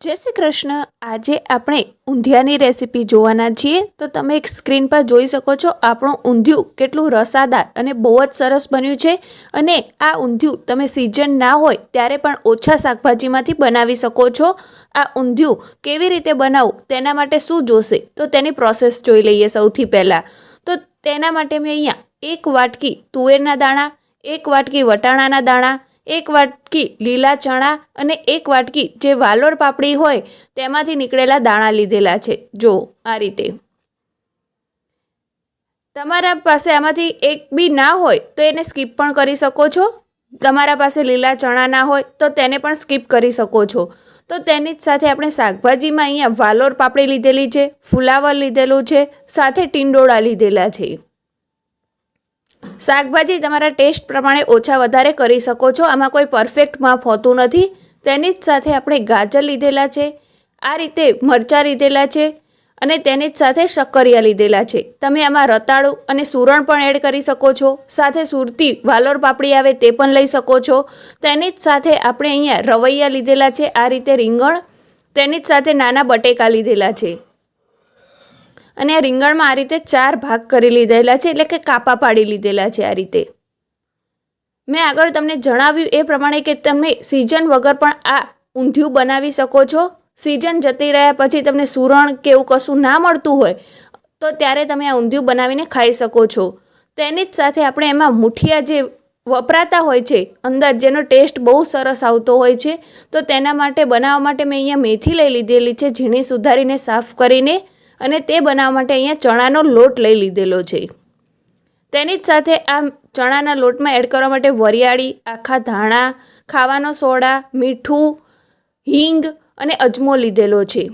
જય શ્રી કૃષ્ણ. આજે આપણે ઊંધિયાની રેસીપી જોવાના છીએ. તો તમે એક સ્ક્રીન પર જોઈ શકો છો, આપણું ઊંધિયું કેટલું રસાદાર અને બહુ જ સરસ બન્યું છે. અને આ ઊંધિયું તમે સિઝન ના હોય ત્યારે પણ ઓછા શાકભાજીમાંથી બનાવી શકો છો. આ ઊંધિયું કેવી રીતે બનાવવું તેના માટે શું જોશે? તો તેની પ્રોસેસ જોઈ લઈએ સૌથી પહેલાં. તો તેના માટે મેં અહીંયા એક વાટકી તુવેરના દાણા, એક વાટકી વટાણાના દાણા એક વાટકી લીલા ચણા અને એક વાટકી જે વાલોર પાપડી હોય, તેમાંથી નીકળેલા દાણા લીધેલા છે. જો, આ રીતે. તમારા પાસે આમાંથી એક બી ના હોય, તો એને સ્કીપ પણ કરી શકો છો. તમારા પાસે લીલા ચણા ના હોય, તો તેને પણ સ્કીપ કરી શકો છો. તો તેની જ સાથે આપણે શાકભાજીમાં અહીંયા વાલોર પાપડી લીધેલી છે, ફુલાવર લીધેલું છે, સાથે ટીંડોળા લીધેલા છે. શાકભાજી તમારા ટેસ્ટ પ્રમાણે ઓછા વધારે કરી શકો છો. આમાં કોઈ પરફેક્ટ માપ હોતું નથી. તેની જ સાથે આપણે ગાજર લીધેલા છે, આ રીતે મરચાં લીધેલા છે અને તેની જ સાથે શક્કરિયા લીધેલા છે. તમે આમાં રતાળું અને સુરણ પણ એડ કરી શકો છો. સાથે સુરતી વાલોર પાપડી આવે તે પણ લઈ શકો છો. તેની જ સાથે આપણે અહીંયા રવૈયા લીધેલા છે, આ રીતે રીંગણ. તેની જ સાથે નાના બટેકા લીધેલા છે. અને આ રીંગણમાં આ રીતે ચાર ભાગ કરી લીધેલા છે, એટલે કે કાપા પાડી લીધેલા છે આ રીતે. મેં આગળ તમને જણાવ્યું એ પ્રમાણે કે તમે સિઝન વગર પણ આ ઊંધિયું બનાવી શકો છો. સિઝન જતી રહ્યા પછી તમને સુરણ કે એવું કશું ના મળતું હોય, તો ત્યારે તમે આ ઊંધિયું બનાવીને ખાઈ શકો છો. તેની જ સાથે આપણે એમાં મુઠિયા જે વપરાતા હોય છે, અંદર જેનો ટેસ્ટ બહુ સરસ આવતો હોય છે, તો તેના માટે બનાવવા માટે મેં અહીંયા મેથી લઈ લીધેલી છે, ઝીણી સુધારીને સાફ કરીને. અને તે બનાવવા માટે અહીંયા ચણાનો લોટ લઈ લીધેલો છે. તેની જ સાથે આ ચણાના લોટમાં એડ કરવા માટે વરિયાળી, આખા ધાણા, ખાવાનો સોડા, મીઠું, હિંગ અને અજમો લીધેલો છે.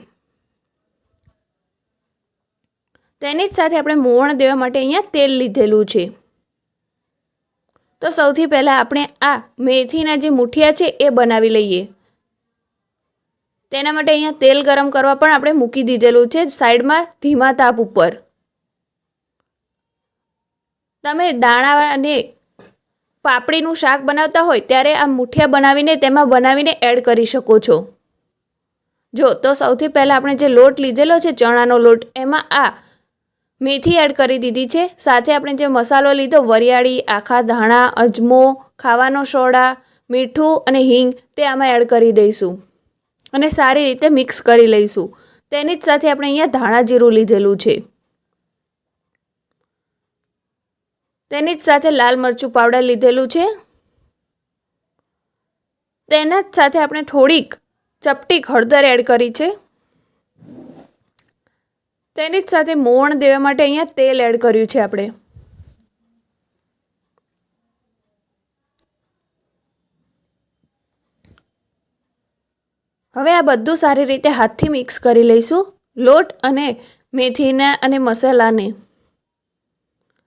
તેની જ સાથે આપણે મોવણ દેવા માટે અહીંયા તેલ લીધેલું છે. તો સૌથી પહેલાં આપણે આ મેથીના જે મુઠિયા છે એ બનાવી લઈએ. તેના માટે અહીંયા તેલ ગરમ કરવા પણ આપણે મૂકી દીધેલું છે. સાઈડમાં ધીમા તાપ ઉપર. તમે દાણા અને પાપડીનું શાક બનાવતા હોય ત્યારે આ મુઠિયા બનાવીને તેમાં બનાવીને એડ કરી શકો છો. જો, તો સૌથી પહેલાં આપણે જે લોટ લીધેલો છે, ચણાનો લોટ, એમાં આ મેથી એડ કરી દીધી છે. સાથે આપણે જે મસાલો લીધો, વરિયાળી, આખા ધાણા, અજમો, ખાવાનો સોડા, મીઠું અને હિંગ, તે આમાં એડ કરી દઈશું. અને સારી રીતે મિક્સ કરી લઈશું. તેની જ સાથે આપણે અહીંયા ધાણા જીરું લીધેલું છે. તેની જ સાથે લાલ મરચું પાવડર લીધેલું છે. તેના જ સાથે આપણે થોડીક ચપટી હળદર એડ કરી છે. તેની જ સાથે મોવણ દેવા માટે અહીંયા તેલ એડ કર્યું છે આપણે. હવે આ બધું સારી રીતે હાથથી મિક્સ કરી લઈશું. લોટ અને મેથીના અને મસાલાને.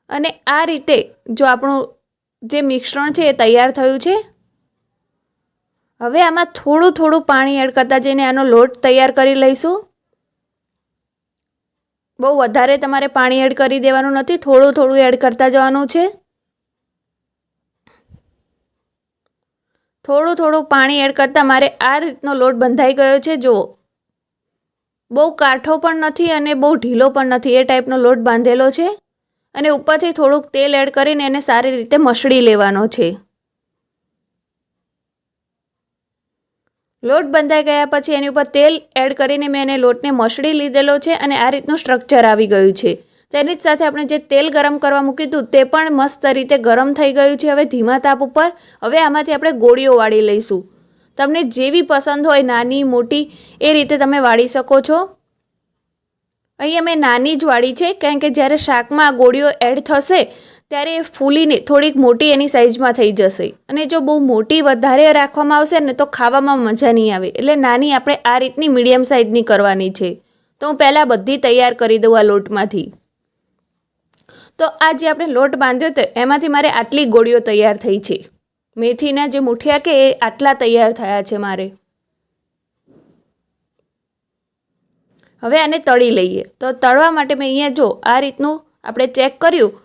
અને આ રીતે જો આપણું જે મિશ્રણ છે એ તૈયાર થયું છે. હવે આમાં થોડું થોડું પાણી એડ કરતા જઈને આનો લોટ તૈયાર કરી લઈશું. બહુ વધારે તમારે પાણી એડ કરી દેવાનું નથી, થોડું થોડું એડ કરતા જવાનું છે. થોડું થોડું પાણી એડ કરતાં મારે આ રીતનો લોટ બંધાઈ ગયો છે. જુઓ. બહુ કાઠો પણ નથી અને બહુ ઢીલો પણ નથી. એ ટાઈપનો લોટ બાંધેલો છે અને ઉપરથી થોડુંક તેલ એડ કરીને એને સારી રીતે મસળી લેવાનો છે. લોટ બંધાઈ ગયા પછી એની ઉપર તેલ એડ કરીને મેં એને લોટને મસળી લીધેલો છે અને આ રીતનું સ્ટ્રક્ચર આવી ગયું છે. તેની જ સાથે આપણે જે તેલ ગરમ કરવા મૂક્યું હતું તે પણ મસ્ત રીતે ગરમ થઈ ગયું છે હવે ધીમા તાપ ઉપર. હવે આમાંથી આપણે ગોળીઓ વાળી લઈશું. તમને જેવી પસંદ હોય નાની, મોટી, એ રીતે તમે વાળી શકો છો. અહીંયા મેં નાની જ વાળી છે, કારણ કે જ્યારે શાકમાં આ ગોળીઓ એડ થશે, ત્યારે એ ફૂલીને થોડીક મોટી એની સાઇઝમાં થઈ જશે. અને જો બહુ મોટી વધારે રાખવામાં આવશે ને તો ખાવામાં મજા નહીં આવે. એટલે નાની આપણે આ રીતની મીડિયમ સાઇઝની કરવાની છે. તો હું પહેલાં બધી તૈયાર કરી દઉં આ લોટમાંથી. તો આ જે આપણે લોટ બાંધ્યો હતો એમાંથી મારે આટલી ગોળીઓ તૈયાર થઈ છે. મેથીના જે મુઠિયા કે એ આટલા તૈયાર થયા છે મારે. હવે આને તળી લઈએ. તો તળવા માટે મેં અહીંયા જો આ રીતનું આપણે ચેક કર્યું,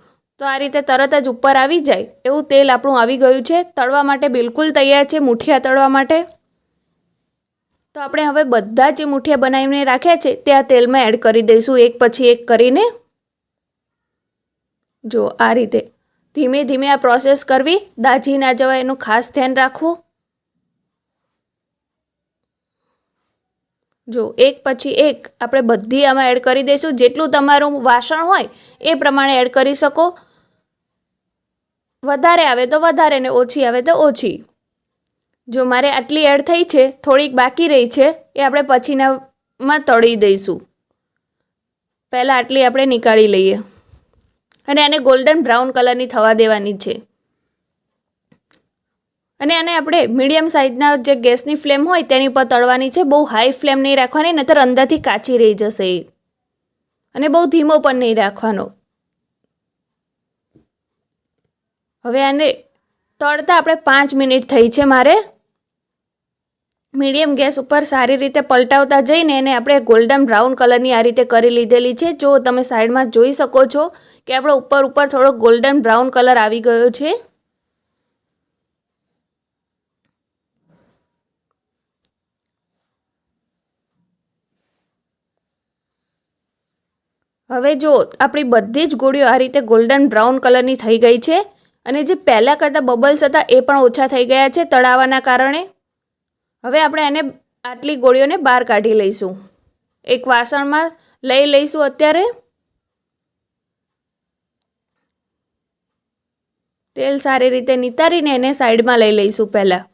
તો આ રીતે તરત જ ઉપર આવી જાય. એવું તેલ આપણું આવી ગયું છે. તળવા માટે બિલકુલ તૈયાર છે મુઠિયા તળવા માટે. તો આપણે હવે બધા જે મુઠિયા બનાવીને રાખ્યા છે તે આ તેલમાં એડ કરી દઈશું. એક પછી એક કરીને. જો આ રીતે ધીમે ધીમે આ પ્રોસેસ કરવી, દાજી ના જવાય એનું ખાસ ધ્યાન રાખવું. જો એક પછી એક આપણે બધી આમાં એડ કરી દઈશું. જેટલું તમારું વાસણ હોય એ પ્રમાણે એડ કરી શકો. વધારે આવે તો વધારે ને ઓછી આવે તો ઓછી. જો મારે આટલી એડ થઈ છે, થોડીક બાકી રહી છે, એ આપણે પછીનામાં તળી દઈશું. પહેલાં આટલી આપણે નીકાળી લઈએ. અને આને ગોલ્ડન બ્રાઉન કલરની થવા દેવાની છે. અને આને આપણે મીડિયમ સાઇઝના જે ગેસની ફ્લેમ હોય તેની પર તળવાની છે. બહુ હાઈ ફ્લેમ નહીં રાખવાની, નહીતર અંદરથી કાચી રહી જશે એ. અને બહુ ધીમો પણ નહીં રાખવાનો. હવે આને તળતા આપણે પાંચ મિનિટ થઈ છે મારે. મીડિયમ ગેસ ઉપર સારી રીતે પલટાવતા જઈને એને આપણે ગોલ્ડન બ્રાઉન કલરની આ રીતે કરી લીધેલી છે. જો તમે સાઈડમાં જોઈ શકો છો કે આપણો ઉપર ઉપર થોડો ગોલ્ડન બ્રાઉન કલર આવી ગયો છે. હવે જો આપણી બધી જ ગોળીઓ આ રીતે ગોલ્ડન બ્રાઉન કલરની થઈ ગઈ છે અને જે પહેલાં કરતાં બબલ્સ હતા એ પણ ઓછા થઈ ગયા છે તળાવાના કારણે. હવે આપણે એને આટલી ગોળીઓને બહાર કાઢી લઈશું. એક વાસણમાં લઈ લઈશું અત્યારે. તેલ સારી રીતે નિતારીને એને સાઈડમાં લઈ લઈશું પહેલાં.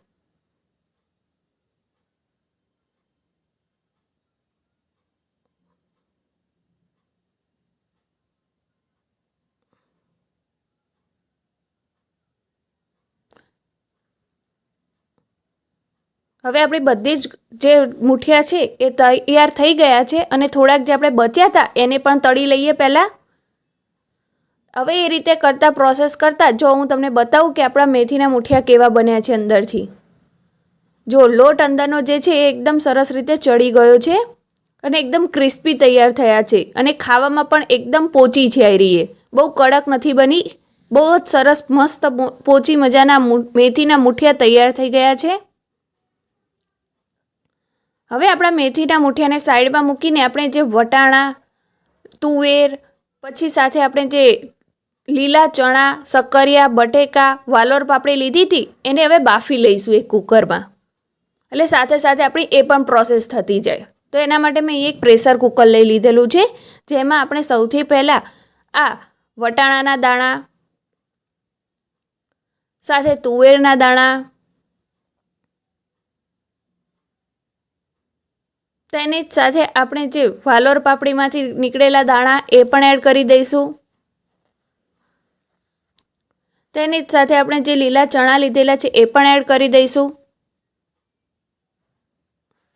હવે આપણી બધી જ જે મુઠિયા છે એ તૈયાર થઈ ગયા છે અને થોડાક જે આપણે બચ્યા હતા એને પણ તળી લઈએ પહેલાં. હવે એ રીતે કરતાં પ્રોસેસ કરતાં, જો હું તમને બતાવું કે આપણા મેથીના મુઠિયા કેવા બન્યા છે અંદરથી. જો લોટ અંદરનો જે છે એ એકદમ સરસ રીતે ચડી ગયો છે અને એકદમ ક્રિસ્પી તૈયાર થયા છે અને ખાવામાં પણ એકદમ પોચી છે આયરીએ રીએ. બહુ કડક નથી બની, બહુ જ સરસ, મસ્ત પોચી મજાના મેથીના મુઠિયા તૈયાર થઈ ગયા છે. હવે આપણા મેથીના મૂઠિયાને સાઈડમાં મૂકીને આપણે જે વટાણા, તુવેર, પછી સાથે આપણે જે લીલા ચણા, સક્કરિયા, બટેકા, વાલોર પાપડી લીધી હતી, એને હવે બાફી લઈશું એક કુકરમાં. એટલે સાથે સાથે આપણી એ પણ પ્રોસેસ થતી જાય. તો એના માટે મેં એક પ્રેશર કુકર લઈ લીધેલું છે, જેમાં આપણે સૌથી પહેલાં આ વટાણાના દાણા, સાથે તુવેરના દાણા તેની જ સાથે આપણે જે વાલોર પાપડીમાંથી નીકળેલા દાણા એ પણ એડ કરી દઈશું. તેની જ સાથે આપણે જે લીલા ચણા લીધેલા છે એ પણ એડ કરી દઈશું.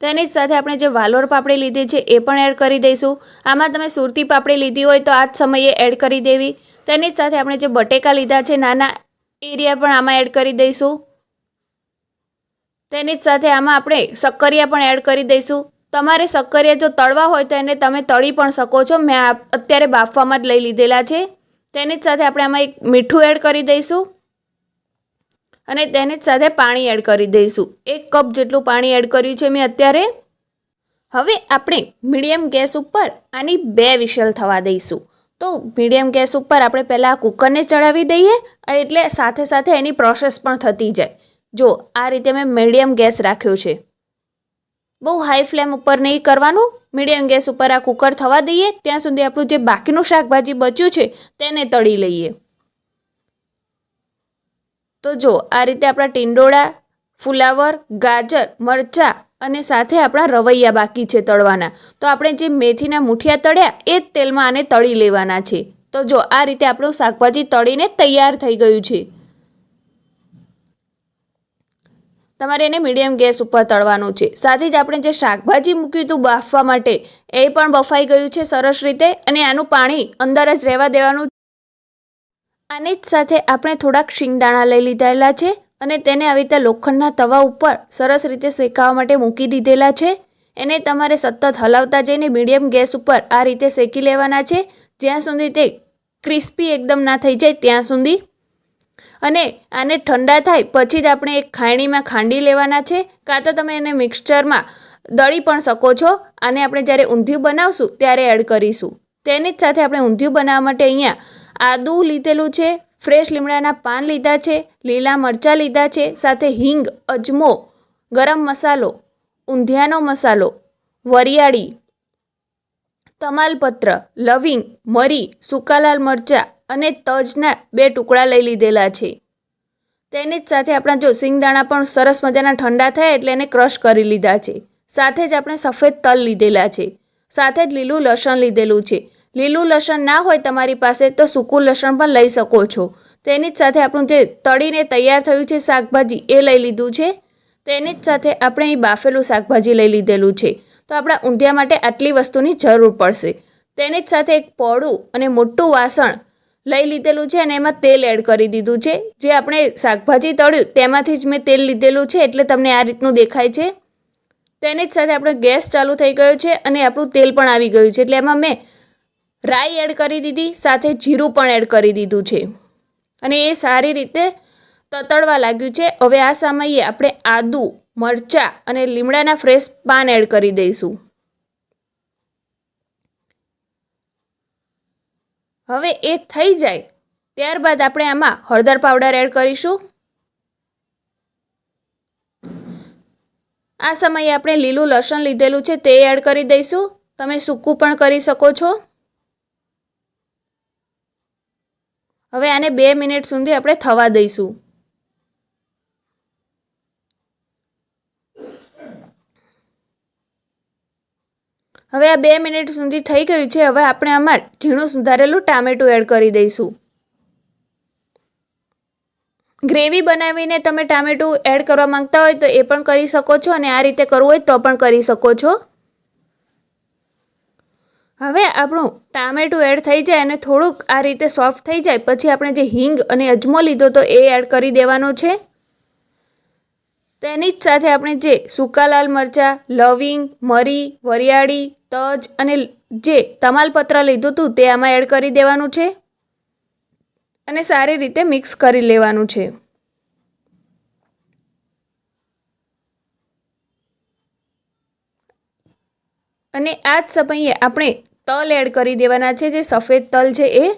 તેની જ સાથે આપણે જે વાલોર પાપડી લીધી છે એ પણ એડ કરી દઈશું. આમાં તમે સુરતી પાપડી લીધી હોય તો આ જ સમયે એડ કરી દેવી. તેની જ સાથે આપણે જે બટેકા લીધા છે નાના એરિયા પણ આમાં એડ કરી દઈશું. તેની જ સાથે આમાં આપણે શક્કરિયા પણ એડ કરી દઈશું. તમારે સક્કરિયા જો તળવા હોય તો એને તમે તળી પણ શકો છો. મેં અત્યારે બાફવામાં જ લઈ લીધેલા છે. તેની જ સાથે આપણે આમાં એક મીઠું એડ કરી દઈશું. અને તેની જ સાથે પાણી એડ કરી દઈશું. એક કપ જેટલું પાણી એડ કર્યું છે મેં અત્યારે. હવે આપણે મીડિયમ ગેસ ઉપર આની બે વિશલ થવા દઈશું. તો મીડિયમ ગેસ ઉપર આપણે પહેલાં કુકરને ચડાવી દઈએ એટલે સાથે સાથે એની પ્રોસેસ પણ થતી જાય. જો આ રીતે મેં મીડિયમ ગેસ રાખ્યો છે. બહુ હાઈ ફ્લેમ ઉપર નહીં કરવાનું મીડિયમ ગેસ ઉપર આ કુકર થવા દઈએ, ત્યાં સુધી આપણું જે બાકીનું શાકભાજી બચ્યું છે, તેને તળી લઈએ. તો જો, આ રીતે આપણા ટીંડોળા, ફુલાવર, ગાજર, મરચાં અને સાથે આપણા રવૈયા બાકી છે તળવાના. તો આપણે જે મેથીના મુઠિયા તળ્યા, એ જ તેલમાં આને તળી લેવાના છે. તો જો, આ રીતે આપણું શાકભાજી તળીને તૈયાર થઈ ગયું છે. તમારે એને મીડિયમ ગેસ ઉપર તળવાનું છે. સાથે જ આપણે જે શાકભાજી મૂક્યું હતું બાફવા માટે, એ પણ બફાઈ ગયું છે સરસ રીતે અને આનું પાણી અંદર જ રહેવા દેવાનું આની જ સાથે આપણે થોડાક શિંગદાણા લઈ લીધેલા છે અને તેને આવી રીતે લોખંડના તવા ઉપર સરસ રીતે શેકાવા માટે મૂકી દીધેલા છે. એને તમારે સતત હલાવતા જઈને મીડિયમ ગેસ ઉપર આ રીતે શેકી લેવાના છે. જ્યાં સુધી તે ક્રિસ્પી એકદમ ના થઈ જાય ત્યાં સુધી અને આને ઠંડા થાય પછી જ આપણે એક ખાયણીમાં ખાંડી લેવાના છે. કાં તો તમે એને મિક્સચરમાં દળી પણ શકો છો. આને આપણે જ્યારે ઊંધિયું બનાવશું ત્યારે એડ કરીશું. તેની જ સાથે આપણે ઊંધિયું બનાવવા માટે અહીંયા આદું લીધેલું છે, ફ્રેશ લીમડાના પાન લીધા છે, લીલા મરચાં લીધા છે, સાથે હિંગ, અજમો, ગરમ મસાલો, ઊંધિયાનો મસાલો, વરિયાળી, તમાલપત્ર, લવિંગ, મરી, સૂકા લાલ મરચાં અને તજના બે ટુકડા લઈ લીધેલા છે. તેની જ સાથે આપણા જો સિંગદાણા પણ સરસ મજાના ઠંડા થયા એટલે એને ક્રશ કરી લીધા છે. સાથે જ આપણે સફેદ તલ લીધેલા છે. સાથે જ લીલું લસણ લીધેલું છે. લીલું લસણ ના હોય તમારી પાસે તો સૂકું લસણ પણ લઈ શકો છો. તેની જ સાથે આપણું જે તળીને તૈયાર થયું છે શાકભાજી એ લઈ લીધું છે. તેની જ સાથે આપણે અહીં બાફેલું શાકભાજી લઈ લીધેલું છે. તો આપણા ઊંધિયા માટે આટલી વસ્તુની જરૂર પડશે. તેની જ સાથે એક પોળું અને મોટું વાસણ લઈ લીધેલું છે અને એમાં તેલ એડ કરી દીધું છે. જે આપણે શાકભાજી તળ્યું તેમાંથી જ મેં તેલ લીધેલું છે એટલે તમને આ રીતનું દેખાય છે. તેની જ સાથે આપણે ગેસ ચાલુ થઈ ગયો છે અને આપણું તેલ પણ આવી ગયું છે. એટલે એમાં મેં રાઈ એડ કરી દીધી, સાથે જીરું પણ એડ કરી દીધું છે. અને એ સારી રીતે તતડવા લાગ્યું છે. હવે આ સમયે આપણે આદું, મરચાં અને લીમડાના ફ્રેશ પાન એડ કરી દઈશું. હવે એ થઈ જાય. ત્યારબાદ આપણે આમાં હળદર પાવડર એડ કરીશું. આ સમયે આપણે લીલું લસણ લીધેલું છે તે એડ કરી દઈશું. તમે સૂકું પણ કરી શકો છો. હવે આને બે મિનિટ સુધી આપણે થવા દઈશું. હવે આ બે મિનિટ સુધી થઈ ગયું છે, હવે આપણે આમાં ઝીણું સુધારેલું ટામેટું એડ કરી દઈશું. ગ્રેવી બનાવીને તમે ટામેટું એડ કરવા માંગતા હોય તો એ પણ કરી શકો છો અને આ રીતે કરવું હોય તો પણ કરી શકો છો. હવે આપણું ટામેટું એડ થઈ જાય અને થોડુંક આ રીતે સોફ્ટ થઈ જાય, પછી આપણે જે હિંગ અને અજમો લીધો તો એ એડ કરી દેવાનો છે. તેની જ સાથે આપણે જે સૂકા લાલ મરચાં, લવિંગ, મરી, વરિયાળી તજ અને જે તમાલપત્ર લીધું હતું તે આમાં એડ કરી દેવાનું છે? અને સારી રીતે મિક્સ કરી લેવાનું છે. અને આ જ સમયે આપણે તલ એડ કરી દેવાના છે, જે સફેદ તલ છે એ.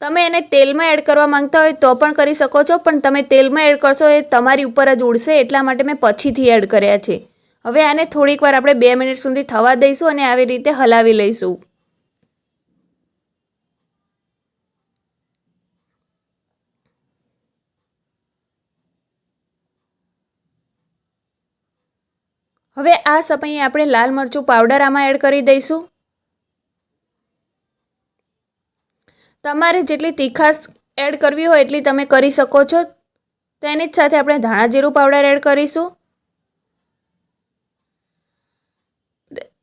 તમે એને તેલમાં એડ કરવા માંગતા હોય તો પણ કરી શકો છો, પણ તમે તેલમાં એડ કરશો એ તમારી ઉપર જ ઉડશે, એટલા માટે મેં પછીથી એડ કર્યા છે. હવે આને થોડીક વાર આપણે બે મિનિટ સુધી થવા દઈશું અને આવી રીતે હલાવી લઈશું. હવે આ સમયે આપણે લાલ મરચું પાવડર આમાં એડ કરી દઈશું. તમારે જેટલી તીખાશ એડ કરવી હોય એટલી તમે કરી શકો છો. તેની જ સાથે આપણે ધાણા જીરું પાવડર એડ કરીશું.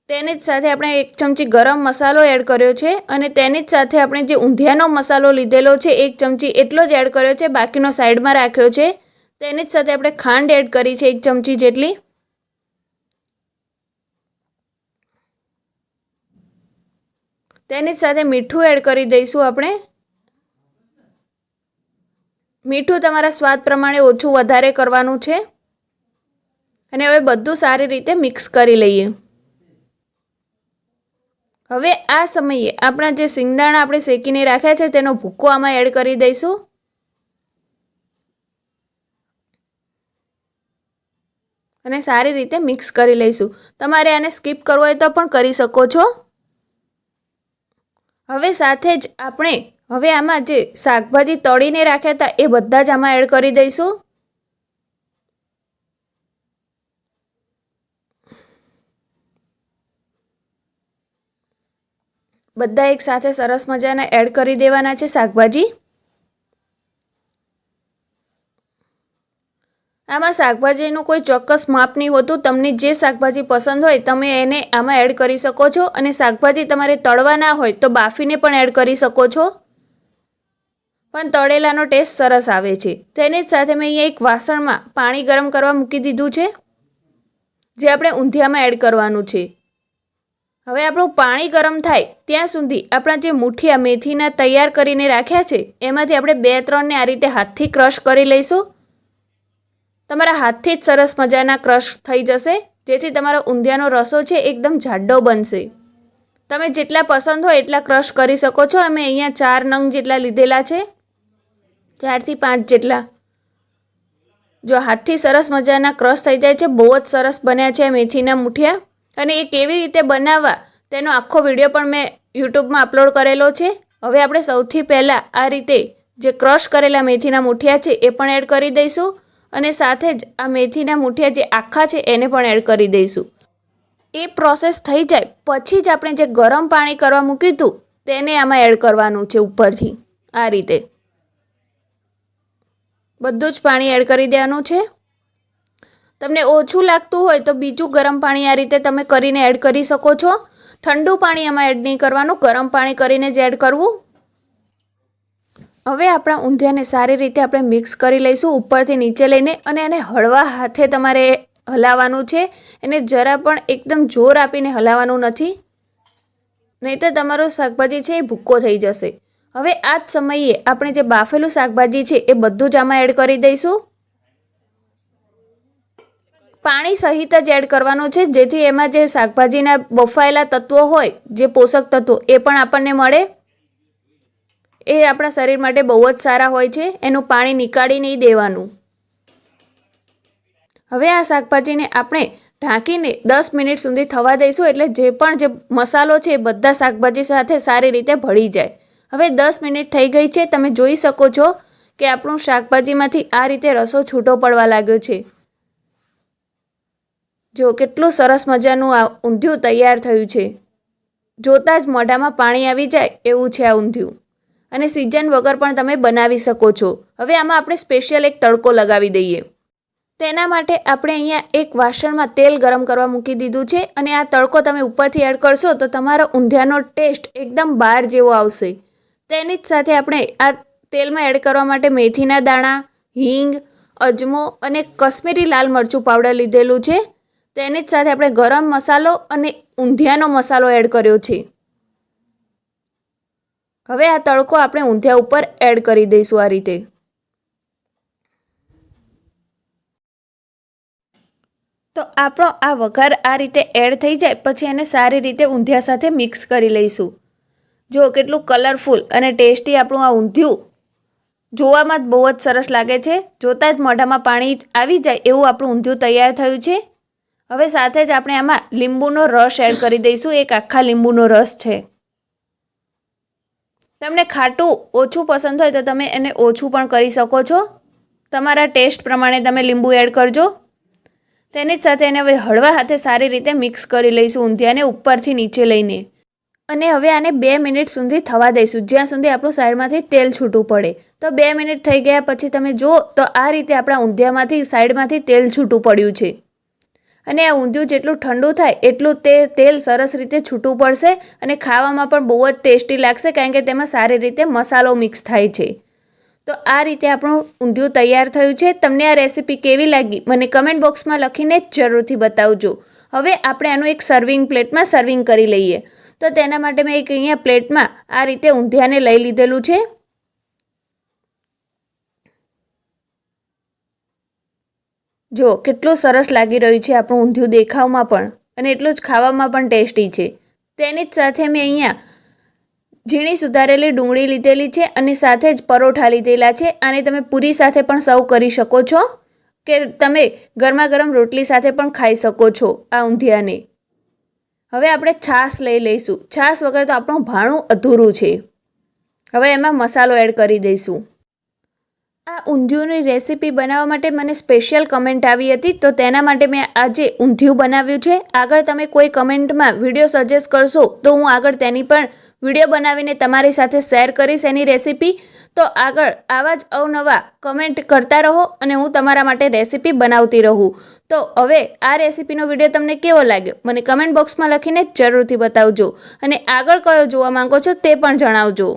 તેની જ સાથે આપણે એક ચમચી ગરમ મસાલો એડ કર્યો છે અને તેની જ સાથે આપણે જે ઊંધિયાનો મસાલો લીધેલો છે, એક ચમચી એટલો જ એડ કર્યો છે, બાકીનો સાઈડમાં રાખ્યો છે. તેની જ સાથે આપણે ખાંડ એડ કરી છે, એક ચમચી જેટલી. તેની જ સાથે મીઠું એડ કરી દઈશું આપણે. મીઠું તમારા સ્વાદ પ્રમાણે ઓછું વધારે કરવાનું છે. અને હવે બધું સારી રીતે મિક્સ કરી લઈએ. હવે આ સમયે આપણા જે સિંગદાણા આપણે શેકીને રાખ્યા છે તેનો ભૂકો આમાં એડ કરી દઈશું. અને સારી રીતે મિક્સ કરી લઈશું. તમારે આને સ્કીપ કરવો હોય તો પણ કરી શકો છો. હવે સાથે જ આપણે, હવે આમાં જે શાકભાજી તળીને રાખ્યા હતા એ બધા જ આમાં એડ કરી દઈશું. બધા એક સાથે સરસ મજાના એડ કરી દેવાના છે શાકભાજી. આમાં શાકભાજીનું કોઈ ચોક્કસ માપ નહીં હોતું. તમને જે શાકભાજી પસંદ હોય તમે એને આમાં એડ કરી શકો છો અને શાકભાજી તમારે તળવા ના હોય તો બાફીને પણ એડ કરી શકો છો. પણ તળેલાનો ટેસ્ટ સરસ આવે છે. તેની જ સાથે મેં અહીંયા એક વાસણમાં પાણી ગરમ કરવા મૂકી દીધું છે. જે આપણે ઊંધિયામાં એડ કરવાનું છે. હવે આપણું પાણી ગરમ થાય ત્યાં સુધી આપણા જે મુઠિયા મેથીના તૈયાર કરીને રાખ્યા છે, એમાંથી આપણે બે ત્રણને આ રીતે હાથથી ક્રશ કરી લઈશું. તમારા હાથથી જ સરસ મજાના ક્રશ થઈ જશે, જેથી તમારો ઊંધિયાનો રસો છે એકદમ જાડો બનશે. તમે જેટલા પસંદ હોય એટલા ક્રશ કરી શકો છો. અમે અહીંયા ચાર નંગ જેટલા લીધેલા છે. ચારથી પાંચ જેટલા. જો હાથથી સરસ મજાના ક્રશ થઈ જાય છે, બહુ જ સરસ બન્યા છે મેથીના મુઠિયા અને એ કેવી રીતે બનાવવા તેનો આખો વીડિયો પણ મેં યુટ્યુબમાં અપલોડ કરેલો છે. હવે આપણે સૌથી પહેલાં આ રીતે જે ક્રશ કરેલા મેથીના મૂઠિયા છે એ પણ એડ કરી દઈશું અને સાથે જ આ મેથીના મૂઠિયા જે આખા છે એને પણ એડ કરી દઈશું. એ પ્રોસેસ થઈ જાય પછી જ આપણે જે ગરમ પાણી કરવા મૂક્યું હતું તેને આમાં એડ કરવાનું છે ઉપરથી આ રીતે. બધું જ પાણી એડ કરી દેવાનું છે. તમને ઓછું લાગતું હોય તો બીજું ગરમ પાણી આ રીતે તમે કરીને એડ કરી શકો છો. ઠંડુ પાણી એમાં એડ નહીં કરવાનું, ગરમ પાણી કરીને જ એડ કરવું. હવે આપણા ઊંધિયાને સારી રીતે આપણે મિક્સ કરી લઈશું ઉપરથી નીચે લઈને અને એને હળવા હાથે તમારે હલાવવાનું છે. એને જરા પણ એકદમ જોર આપીને હલાવવાનું નથી. નહીં તો તમારો શાકભાજી છે એ ભૂક્કો થઈ જશે. હવે આ જ સમયે આપણે જે બાફેલું શાકભાજી છે એ બધું જ આમાં એડ કરી દઈશું. પાણી સહિત જ એડ કરવાનું છે. જેથી એમાં જે શાકભાજીના બફાયેલા તત્વો હોય, જે પોષક તત્વો, એ પણ આપણને મળે. એ આપણા શરીર માટે બહુ જ સારા હોય છે. એનું પાણી નીકાળી નહીં દેવાનું. હવે આ શાકભાજીને આપણે ઢાંકીને દસ મિનિટ સુધી થવા દઈશું, એટલે જે પણ જે મસાલો છે, એ બધા શાકભાજી સાથે સારી રીતે ભળી જાય. હવે દસ મિનિટ થઈ ગઈ છે. તમે જોઈ શકો છો કે આપણું શાકભાજીમાંથી આ રીતે રસો છૂટો પડવા લાગ્યો છે. જો કેટલું સરસ મજાનું આ ઊંધિયું તૈયાર થયું છે. જોતાં જ મોઢામાં પાણી આવી જાય એવું છે આ ઊંધિયું. અને સિઝન વગર પણ તમે બનાવી શકો છો. હવે આમાં આપણે સ્પેશિયલ એક તડકો લગાવી દઈએ. તેના માટે આપણે અહીંયા એક વાસણમાં તેલ ગરમ કરવા મૂકી દીધું છે અને આ તડકો તમે ઉપરથી એડ કરશો તો તમારો ઊંધિયાનો ટેસ્ટ એકદમ બહાર જેવો આવશે. તેની જ સાથે આપણે આ તેલમાં એડ કરવા માટે મેથીના દાણા, હિંગ, અજમો અને કશ્મીરી લાલ મરચું પાવડર લીધેલું છે. તેની જ સાથે આપણે ગરમ મસાલો અને ઊંધિયાનો મસાલો એડ કર્યો છે. હવે આ તડકો આપણે ઊંધિયા ઉપર એડ કરી દઈશું આ રીતે. તો આપણો આ વઘાર આ રીતે એડ થઈ જાય, પછી એને સારી રીતે ઊંધિયા સાથે મિક્સ કરી લઈશું. જો કેટલું કલરફુલ અને ટેસ્ટી આપણું આ ઊંધિયું જોવામાં જ બહુ જ સરસ લાગે છે. જોતાં જ મોઢામાં પાણી આવી જાય એવું આપણું ઊંધિયું તૈયાર થયું છે. હવે સાથે જ આપણે આમાં લીંબુનો રસ એડ કરી દઈશું. એક આખા લીંબુનો રસ છે. તમને ખાટું ઓછું પસંદ હોય તો તમે એને ઓછું પણ કરી શકો છો. તમારા ટેસ્ટ પ્રમાણે તમે લીંબુ એડ કરજો. તેની જ સાથે એને હવે હળવા હાથે સારી રીતે મિક્સ કરી લઈશું ઊંધિયાને ઉપરથી નીચે લઈને. અને હવે આને બે મિનિટ સુધી થવા દઈશું. જ્યાં સુધી આપણું સાઈડમાંથી તેલ છૂટું પડે. તો બે મિનિટ થઈ ગયા પછી તમે જુઓ તો આ રીતે આપણા ઊંધિયામાંથી સાઈડમાંથી તેલ છૂટું પડ્યું છે. અને આ ઊંધિયું જેટલું ઠંડુ થાય, એટલું તે તેલ સરસ રીતે છૂટું પડશે અને ખાવામાં પણ બહુ જ ટેસ્ટી લાગશે કારણ કે તેમાં સારી રીતે મસાલો મિક્સ થાય છે. તો આ રીતે આપણું ઊંધિયું તૈયાર થયું છે. તમને આ રેસીપી કેવી લાગી? મને કમેન્ટ બોક્સમાં લખીને જ જરૂરથી બતાવજો. હવે આપણે આનું એક સર્વિંગ પ્લેટમાં સર્વિંગ કરી લઈએ. તો તેના માટે મેં એક અહીંયા પ્લેટમાં આ રીતે ઊંધિયાને લઈ લીધેલું છે. જો, કેટલું સરસ લાગી રહ્યું છે આપણું ઊંધિયું દેખાવમાં પણ, અને એટલું જ ખાવામાં પણ ટેસ્ટી છે. તેની જ સાથે મેં અહીંયા ઝીણી સુધારેલી ડુંગળી લીધેલી છે અને સાથે જ પરોઠા લીધેલા છે. આને તમે પૂરી સાથે પણ સર્વ કરી શકો છો કે તમે ગરમા ગરમ રોટલી સાથે પણ ખાઈ શકો છો આ ઊંધિયાને. હવે આપણે છાશ લઈ લઈશું. છાશ વગર તો આપણું ભાણું અધૂરું છે. હવે એમાં મસાલો એડ કરી દઈશું. આ ઊંધિયુંની રેસીપી બનાવવા માટે મને સ્પેશિયલ કમેન્ટ આવી હતી, તો તેના માટે મેં આજે ઊંધિયું બનાવ્યું છે. આગળ તમે કોઈ કમેન્ટમાં વીડિયો સજેસ્ટ કરશો, તો હું આગળ તેની પણ વીડિયો બનાવીને તમારી સાથે શેર કરીશ એની રેસીપી. તો આગળ આવા જ અવનવા કમેન્ટ કરતા રહો અને હું તમારા માટે રેસીપી બનાવતી રહું. તો હવે આ રેસીપીનો વીડિયો તમને કેવો લાગ્યો? મને કમેન્ટ બોક્સમાં લખીને જરૂરથી બતાવજો. અને આગળ કયો જોવા માંગો છો તે પણ જણાવજો.